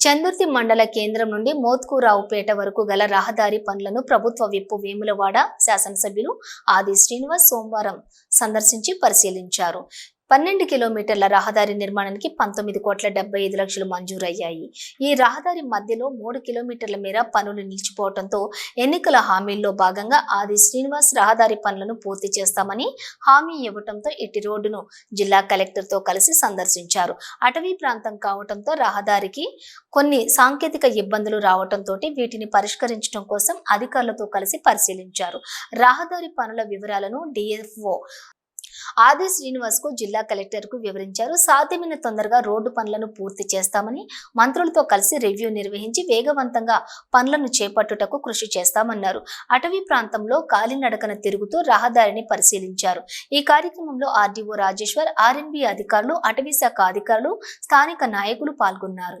చందుర్తి మండల కేంద్రం నుండి మోత్కూరావుపేట వరకు గల రహదారి పనులను ప్రభుత్వ విప్పు వేములవాడ శాసనసభ్యులు ఆది శ్రీనివాస్ సోమవారం సందర్శించి పరిశీలించారు. పన్నెండు కిలోమీటర్ల రహదారి నిర్మాణానికి పంతొమ్మిది కోట్ల డెబ్బై ఐదు లక్షలు మంజూరయ్యాయి. ఈ రహదారి మధ్యలో మూడు కిలోమీటర్ల మేర పనులు నిలిచిపోవడంతో ఎన్నికల హామీల్లో భాగంగా ఆది శ్రీనివాస్ రహదారి పనులను పూర్తి చేస్తామని హామీ ఇవ్వటంతో ఇటు రోడ్డును జిల్లా కలెక్టర్తో కలిసి సందర్శించారు. అటవీ ప్రాంతం కావటంతో రహదారికి కొన్ని సాంకేతిక ఇబ్బందులు రావడంతో వీటిని పరిష్కరించడం కోసం అధికారులతో కలిసి పరిశీలించారు. రహదారి పనుల వివరాలను డిఎఫ్ఓ ఆది శ్రీనివాస్కు జిల్లా కలెక్టర్కు వివరించారు. సాధ్యమైన తొందరగా రోడ్డు పనులను పూర్తి చేస్తామని మంత్రులతో కలిసి రివ్యూ నిర్వహించి వేగవంతంగా పనులను చేపట్టుటకు కృషి చేస్తామన్నారు. అటవీ ప్రాంతంలో కాలినడకన తిరుగుతూ రహదారిని పరిశీలించారు. ఈ కార్యక్రమంలో ఆర్డీఓ రాజేశ్వర్ ఆర్ఎన్బి అధికారులు అటవీ శాఖ అధికారులు స్థానిక నాయకులు పాల్గొన్నారు.